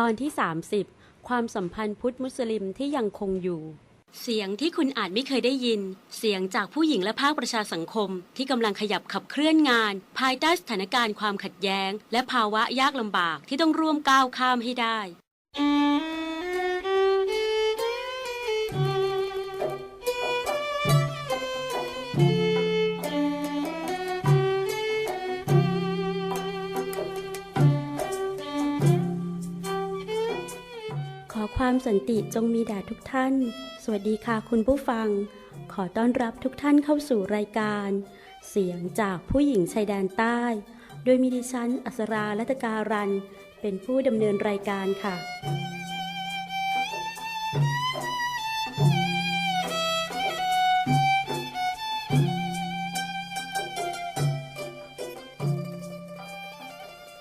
ตอนที่ 30 ความสัมพันธ์พุทธมุสลิมที่ยังคงอยู่ เสียงที่คุณอาจไม่เคยได้ยิน เสียงจากผู้หญิงและภาคประชาสังคม ที่กำลังขยับขับเคลื่อนงาน ภายใต้สถานการณ์ความขัดแย้ง และภาวะยากลำบากที่ต้องร่วมก้าวข้ามให้ได้ ความสันติจงมีแด่ทุกท่าน สวัสดีค่ะคุณผู้ฟัง ขอต้อนรับทุกท่านเข้าสู่รายการ เสียงจากผู้หญิงชายแดนใต้ โดยมีดิฉัน อัสราลัตการัน เป็นผู้ดำเนินรายการค่ะ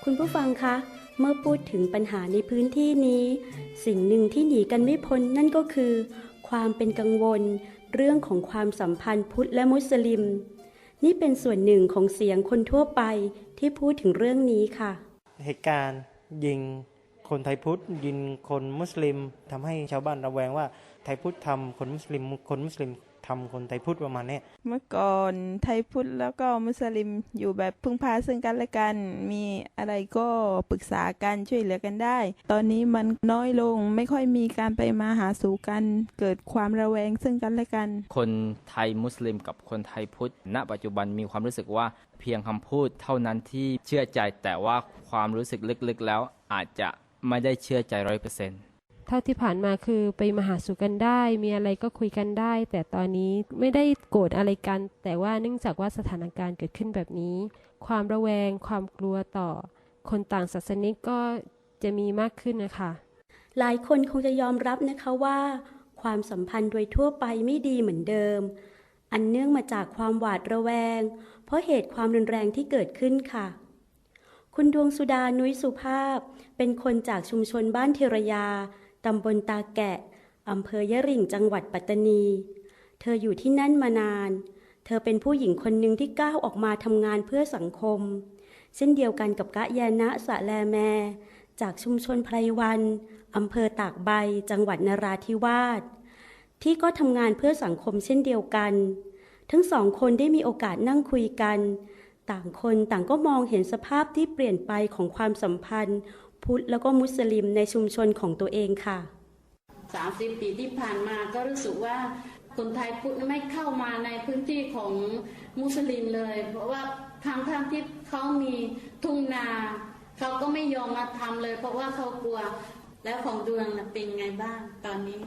คุณผู้ฟังคะเมื่อพูดถึงปัญหาในพื้นที่นี้ สิ่งหนึ่งที่หนีกันไม่พ้นนั่นก็คือ ความเป็นกังวล เรื่องของความสัมพันธ์พุทธและมุสลิม นี่เป็นส่วนหนึ่งของเสียงคนทั่วไปที่พูดถึงเรื่องนี้ค่ะ เหตุการณ์ยิงคนไทยพุทธยิงคนมุสลิมทำให้ชาวบ้านระแวงว่าไทยพุทธทำคนมุสลิมคนมุสลิม ทำคนไทยพุทธประมาณเนี้ยเมื่อก่อนไทยพุทธแล้วก็มุสลิมอยู่แบบพึ่งพาซึ่งกันและกัน มีอะไรก็ปรึกษากันช่วยเหลือกันได้ ตอนนี้มันน้อยลงไม่ค่อยมีการไปมาหาสู่กัน เกิดความระแวงซึ่งกันและกัน คนไทยมุสลิมกับคนไทยพุทธ ณ ปัจจุบันมีความรู้สึกว่าเพียงคำพูดเท่านั้นที่เชื่อใจแต่ว่าความรู้สึกลึกๆแล้วอาจจะไม่ได้เชื่อใจร้อยเปอร์เซ็นต์เท่าที่ผ่านมาคือไปมาหาสู่กันได้ มีอะไรก็คุยกันได้ แต่ตอนนี้ไม่ได้โกรธอะไรกัน แต่ว่าเนื่องจากว่าสถานการณ์เกิดขึ้นแบบนี้ ความระแวง ความกลัวต่อ คนต่างศาสนิกก็จะมีมากขึ้นนะคะ หลายคนคงจะยอมรับนะคะว่า ความสัมพันธ์โดยทั่วไปไม่ดีเหมือนเดิม อันเนื่องมาจากความหวาดระแวง เพราะเหตุความรุนแรงที่เกิดขึ้นค่ะคุณดวงสุดานุ้ยสุภาพ เป็นคนจากชุมชนบ้านเทรยา ตำบลตาแกะ อำเภอยะริ่งจังหวัดปัตตานี เธออยู่ที่นั่นมานาน เธอเป็นผู้หญิงคนหนึ่งที่ก้าวออกมาทำงานเพื่อสังคม เช่นเดียวกันกับกะยานะสะแลแม จากชุมชนไพรวันอำเภอตากใบ จังหวัดนราธิวาส ที่ก็ทำงานเพื่อสังคมเช่นเดียวกัน ทั้งสองคนได้มีโอกาสนั่งคุยกัน ต่างคนต่างก็มองเห็นสภาพที่เปลี่ยนไปของความสัมพันธ์ พุทธแล้วก็มุสลิมในชุมชนของตัวเองค่ะ 30 ปีที่ผ่านมาก็รู้สึกว่าคนไทยพุทธไม่เข้ามาในพื้นที่ของมุสลิมเลย เพราะว่าทางทางที่เขามีทุ่งนาเขาก็ไม่ยอมมาทำเลย เพราะว่าเขากลัวแล้วของดวงน่ะเป็นไงบ้างตอนนี้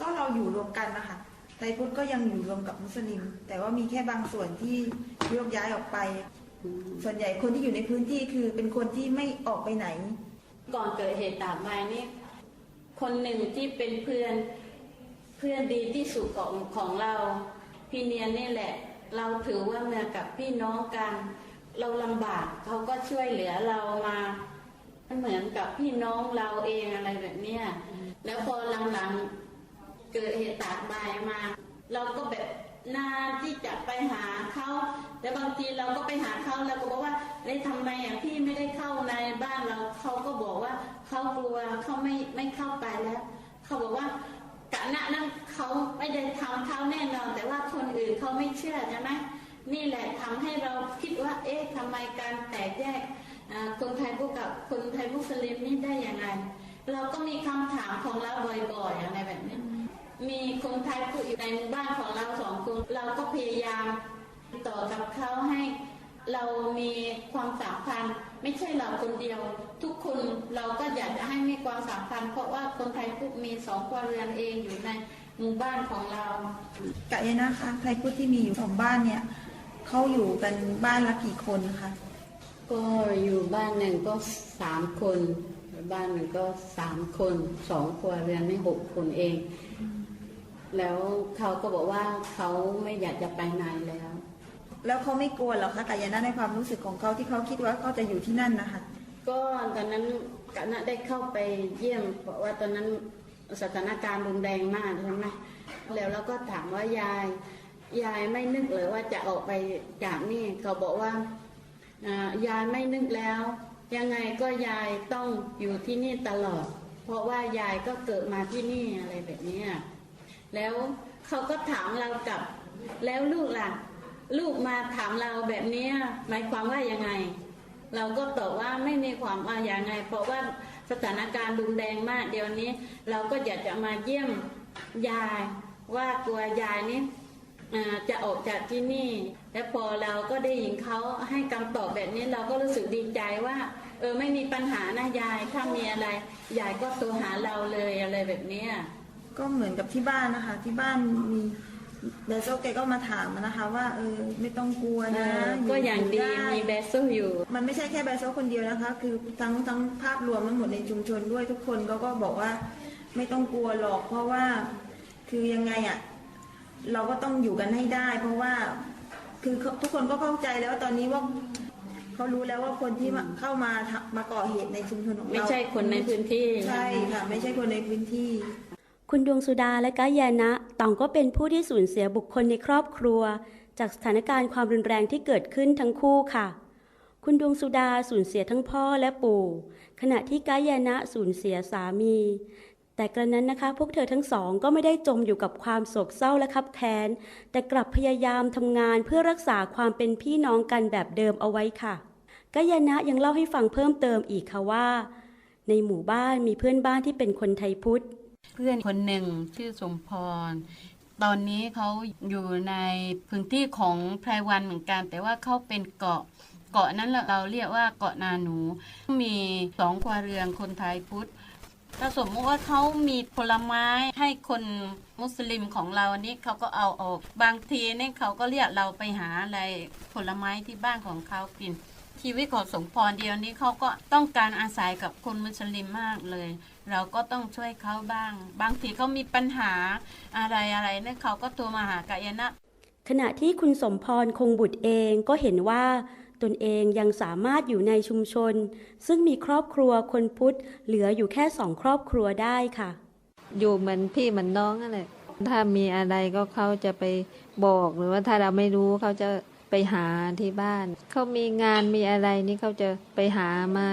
ก็เราอยู่รวมกันนะคะไทยพุทธก็ยังอยู่รวมกับมุสลิม แต่ว่ามีแค่บางส่วนที่โยกย้ายออกไป ส่วนใหญ่คนที่อยู่ในพื้นที่คือเป็นคนที่ไม่ออกไปไหน ก่อนเกิดเหตุตากใบนี่คนหนึ่งที่เป็นเพื่อนเพื่อนดีที่สุดของของเราพี่เนียนนี่แหละ เราถือว่าเมื่อกับพี่น้องกัน เราลำบากเขาก็ช่วยเหลือเรามาเหมือนกับพี่น้องเราเองอะไรแบบเนี้ยแล้วพอหลังๆเกิดเหตุตากใบมา เราก็แบบ นานที่จะไปหาเขาแต่บางทีเราก็ไปหาเขาแล้วก็บอกว่าเอ้ยทำไมอะพี่ไม่ได้เข้าในบ้านเราเขาก็บอกว่าเขากลัวเขาไม่ไม่เข้าไปแล้วเขาบอกว่ากะณะนั้นเขาไม่ได้ทำเขาแน่นอน แต่ว่าคนอื่นเขาไม่เชื่อใช่ไหมนี่แหละทำให้เราคิดว่า เอ๊ะทำไมการแตกแยกคนไทยพูดกับคนไทยมุสลิมนี่ได้ยังไง เราก็มีคำถามของเราบ่อยๆอะไรแบบนี้ มีคนไทยพูดอยู่ในหมู่บ้านของเราสองคนเราก็พยายามติดต่อกับเขาให้ เรามีความสัมพันธ์ไม่ใช่เราคนเดียว ทุกคนเราก็อยากจะให้มีความสัมพันธ์เพราะว่าคนไทยพูดมีสองครัวเรือนเองอยู่ในหมู่บ้านของเรากะยานะคะไทยพุทธที่มีอยู่สองบ้านเนี่ยเขาอยู่กันบ้านละกี่คนคะก็อยู่บ้านหนึ่งก็สามคน บ้านหนึ่งก็สามคนสองครัวเรือนไม่หกคนเอง แล้วเขาก็บอกว่าเขาไม่อยากจะไปไหนแล้ว แล้วเขาไม่กลัวเหรอคะกะยานะในความรู้สึกของเขาที่เขาคิดว่าเขาจะอยู่ที่นั่นนะคะก็ตอนนั้นกะนะได้เข้าไปเยี่ยมเพราะว่าตอนนั้นสถานการณ์รุนแรงมากใช่ไหมแล้วเราก็ถามว่ายายยายไม่นึกเลยว่าจะออกไปจากนี่เขาบอกว่าอ่ายายไม่นึกแล้ว ยังไงก็ยายต้องอยู่ที่นี่ตลอด เพราะว่ายายก็เกิดมาที่นี่อะไรแบบเนี้ย แล้วเขาก็ถามเรากลับ แล้วลูกล่ะ ลูกมาถามเราแบบนี้หมายความว่ายังไง เราก็ตอบว่าไม่มีความว่าอย่างไง เพราะว่าสถานการณ์รุนแรงมาก เดี๋ยวนี้ เราก็อยากจะมาเยี่ยมยายว่ากลัวยายนี่จะออกจากที่นี่ แล้วพอเราก็ได้ยินเขาให้คำตอบแบบนี้เราก็รู้สึกดีใจว่า เออไม่มีปัญหานะยายถ้ามีอะไรยายก็โทรหาเราเลยอะไรแบบนี้ ก็เหมือนกับที่บ้านนะคะ ที่บ้านมีเดซโซแกก็มาถามนะคะ ว่าเออไม่ต้องกลัวเอนะอก็อย่างดีไมีแบสโซอยู่ มันไม่ใช่แค่แบรนด์โซคนเดียวนะคะ คือทั้งทั้งภาพรวมทั้งหมดในชุมชนด้วยทุกคนเขาก็บอกว่าไม่ต้องกลัวหรอก เพราะว่าคือยังไงอะ่ะเราก็ต้องอยู่กันให้ได้ เพราะว่าคือทุกคนก็เข้าใจแล้วตอนนี้ว่าเขารู้แล้วว่าคนที่มาเข้ามาทำมาก่อเหตุในชุมชนของเราไม่ใช่คนในพื้นที่ใช่ค่ะ ไม่ใช่คนในพื้นที่ คุณดวงสุดาและกายานะต่างก็เป็นผู้ที่สูญเสียบุคคลในครอบครัว จากสถานการณ์ความรุนแรงที่เกิดขึ้นทั้งคู่ค่ะ คุณดวงสุดาสูญเสียทั้งพ่อและปู่ ขณะที่กายานะสูญเสียสามี แต่กระนั้นนะคะ พวกเธอทั้งสองก็ไม่ได้จมอยู่กับความโศกเศร้าและคับแค้น แต่กลับพยายามทำงานเพื่อรักษาความเป็นพี่น้องกันแบบเดิมเอาไว้ค่ะกายานะยังเล่าให้ฟังเพิ่มเติมอีกค่ะว่า ในหมู่บ้านมีเพื่อนบ้านที่เป็นคนไทยพุทธ เพื่อนคนหนึ่งชื่อสมพร ตอนนี้เขาอยู่ในพื้นที่ของไพรวันเหมือนกัน แต่ว่าเขาเป็นเกาะเกาะนั้นเราเรียกว่าเกาะนาหนู มีสองครัวเรือนคนไทยพุทธถ้าสมมติว่าเขามีผลไม้ให้คนมุสลิมของเรานี่เขาก็เอาออก บางทีนี่เขาก็เรียกเราไปหาอะไรผลไม้ที่บ้านของเขากิน ชีวิตของสมพรเดียวนี้เขาก็ต้องการอาศัยกับคนมุสลิมมากเลย เราก็ต้องช่วยเขาบ้าง บางทีเขามีปัญหาอะไรอะไรเนี่ยเขาก็โทรมาหากายนะ ขณะที่คุณสมพรคงบุตรเองก็เห็นว่าตนเองยังสามารถอยู่ในชุมชน ซึ่งมีครอบครัวคนพุทธเหลืออยู่แค่สองครอบครัวได้ค่ะ อยู่เหมือนพี่เหมือนน้องนั่นแหละถ้ามีอะไรก็เขาจะไปบอกหรือว่าถ้าเราไม่รู้เขาจะ ไปหาที่บ้าน เขามีงานมีอะไรนี่เขาจะไปหามา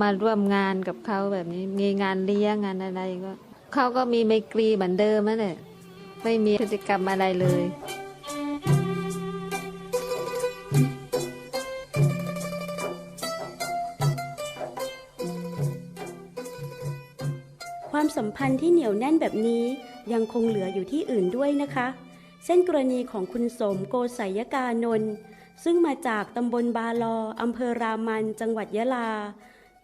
มาร่วมงานกับเขาแบบนี้ มีงานเลี้ยงงานอะไรก็เขาก็มีไมตรีเหมือนเดิมนั่นแหละไม่มีพฤติกรรมอะไรเลยความสัมพันธ์ที่เหนียวแน่นแบบนี้ยังคงเหลืออยู่ที่อื่นด้วยนะคะ เช่นกรณีของคุณสมโกศยกานนท์ซึ่งมาจากตำบลบาลออำเภอรามันจังหวัดยะลา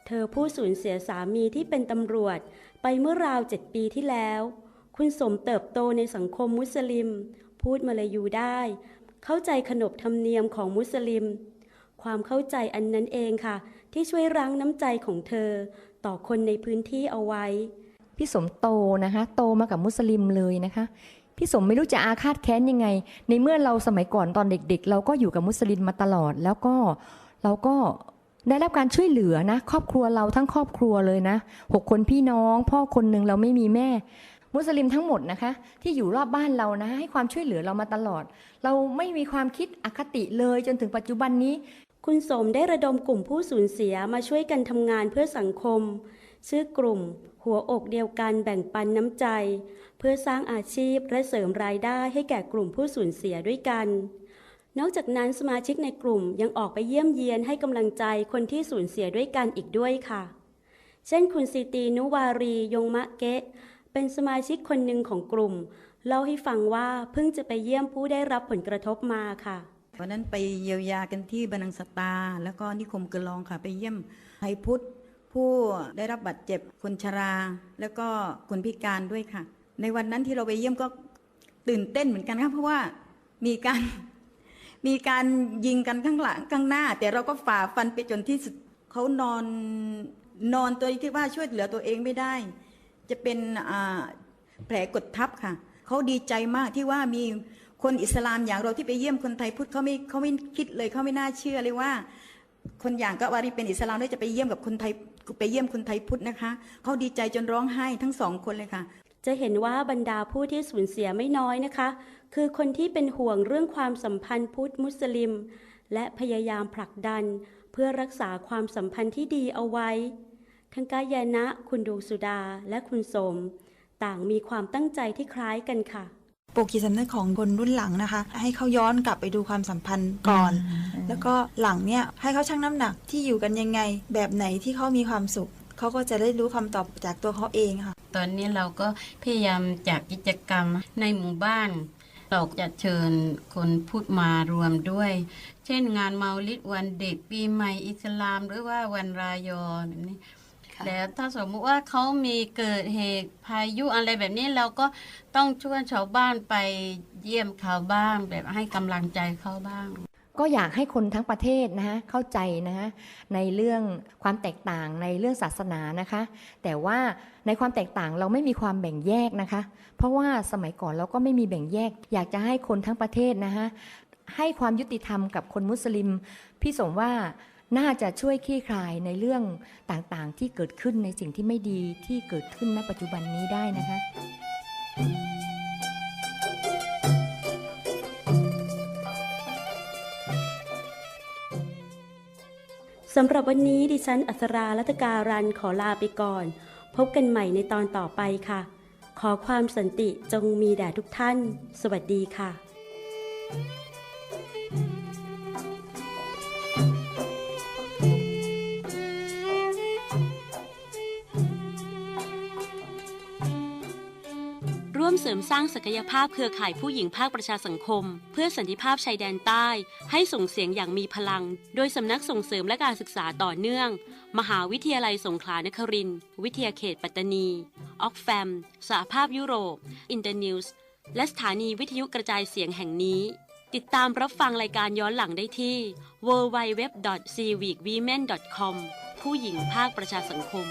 เธอผู้สูญเสียสามีที่เป็นตำรวจไปเมื่อราวเจ็ดปีที่แล้ว คุณสมเติบโตในสังคมมุสลิม พูดมาลายูได้ เข้าใจขนบธรรมเนียมของมุสลิม ความเข้าใจอันนั้นเองค่ะ ที่ช่วยรั้งน้ำใจของเธอ ต่อคนในพื้นที่เอาไว้ พี่สมโตนะคะ โตมากับมุสลิมเลยนะคะ พี่สมไม่รู้จะอาฆาตแค้นยังไง ในเมื่อเราสมัยก่อนตอนเด็กๆ เราก็อยู่กับมุสลิมมาตลอด แล้วก็เราก็ได้รับการช่วยเหลือนะ ครอบครัวเราทั้งครอบครัวเลยนะหกคนพี่น้อง พ่อคนหนึ่งเราไม่มีแม่ มุสลิมทั้งหมดนะคะ ที่อยู่รอบบ้านเรานะ ให้ความช่วยเหลือเรามาตลอด เราไม่มีความคิดอคติเลยจนถึงปัจจุบันนี้ คุณสมได้ระดมกลุ่มผู้สูญเสียมาช่วยกันทำงานเพื่อสังคม ชื่อกลุ่ม หัวอกเดียวกันแบ่งปันน้ำใจ พื่อสร้างอาชีพและเสริมรายได้ให้แก่กลุ่มผู้สูญเสียด้วยกัน นอกจากนั้นสมาชิกในกลุ่มยังออกไปเยี่ยมเยียนให้กำลังใจคนที่สูญเสียด้วยกันอีกด้วยค่ะ เช่นคุณซีตีนุวารียงมะเกะ เป็นสมาชิกคนหนึ่งของกลุ่มเล่าให้ฟังว่าเพิ่งจะไปเยี่ยมผู้ได้รับผลกระทบมาค่ะวันนั้นไปเยียวยากันที่บันังสตา แล้วก็นิคมกระลองค่ะไปเยี่ยมไทยพุทธผู้ได้รับบาดเจ็บคนชรา แล้วก็คนพิการด้วยค่ะ ในวันนั้นที่เราไปเยี่ยมก็ตื่นเต้นเหมือนกันค่ะเพราะว่ามีการมีการยิงกันข้างหลังข้างหน้า แต่เราก็ฝ่าฟันไปจนที่สุดเขานอนนอนตัวที่ว่าช่วยเหลือตัวเองไม่ได้ จะเป็นแผลกดทับค่ะเขาดีใจมากที่ว่ามีคนอิสลามอย่างเราที่ไปเยี่ยมคนไทยพุทธเขาไม่เขาไม่คิดเลยเขาไม่น่าเชื่อเลยว่า คนอย่างก็วารีเป็นอิสลามแล้จะไปเยี่ยมกับคนไทยไปเยี่ยมคนไทยพุทธนะคะเขาดีใจจนร้องไห้ทั้งสองคนเลยค่ะ จะเห็นว่าบรรดาผู้ที่สูญเสียไม่น้อยนะคะ คือคนที่เป็นห่วงเรื่องความสัมพันธ์พุทธมุสลิม และพยายามผลักดัน เพื่อรักษาความสัมพันธ์ที่ดีเอาไว้ ทั้งกายานะ คุณดวงสุดาและคุณสม ต่างมีความตั้งใจที่คล้ายกันค่ะปลุกจิตสำนึกของคนรุ่นหลังนะคะ ให้เขาย้อนกลับไปดูความสัมพันธ์ก่อน แล้วก็หลังเนี่ยให้เขาชั่งน้ำหนักที่อยู่กันยังไง แบบไหนที่เขามีความสุข เขาก็จะได้รู้คำตอบจากตัวเขาเองค่ะ ตอนนี้เราก็พยายามจัดกิจกรรมในหมู่บ้าน เราจะเชิญคนพูดมารวมด้วย เช่นงานเมาลิดวันเด็กปีใหม่อิสลาม หรือว่าวันรายอแบบนี้แล้วถ้าสมมุติว่าเขามีเกิดเหตุพายุอะไรแบบนี้เราก็ต้องชวนชาวบ้านไปเยี่ยมเขาบ้าง แบบให้กำลังใจเขาบ้าง ก็อยากให้คนทั้งประเทศนะคะเข้าใจนะคะในเรื่องความแตกต่างในเรื่องศาสนานะคะ แต่ว่าในความแตกต่างเราไม่มีความแบ่งแยกนะคะ เพราะว่าสมัยก่อนเราก็ไม่มีแบ่งแยก อยากจะให้คนทั้งประเทศนะคะให้ความยุติธรรมกับคนมุสลิม พี่สมว่าน่าจะช่วยคลี่คลายในเรื่องต่างๆ ที่เกิดขึ้นในสิ่งที่ไม่ดีที่เกิดขึ้นณปัจจุบันนี้ได้นะคะ สำหรับวันนี้ดิฉันอัศรารัตการันขอลาไปก่อน พบกันใหม่ในตอนต่อไปค่ะ ขอความสันติจงมีแด่ทุกท่าน สวัสดีค่ะ เสริมสร้างศักยภาพเครือข่ายผู้หญิงภาคประชาสังคม เพื่อสันติภาพชายแดนใต้ ให้ส่งเสียงอย่างมีพลัง โดยสำนักส่งเสริมและการศึกษาต่อเนื่อง มหาวิทยาลัยสงขลานครินทร์วิทยาเขตปัตตานีออกแฟมสหภาพยุโรป อินเตอร์นิวส์และสถานีวิทยุกระจายเสียงแห่งนี้ ติดตามรับฟังรายการย้อนหลังได้ที่ www.civicwomen.com ผู้หญิงภาคประชาสังคม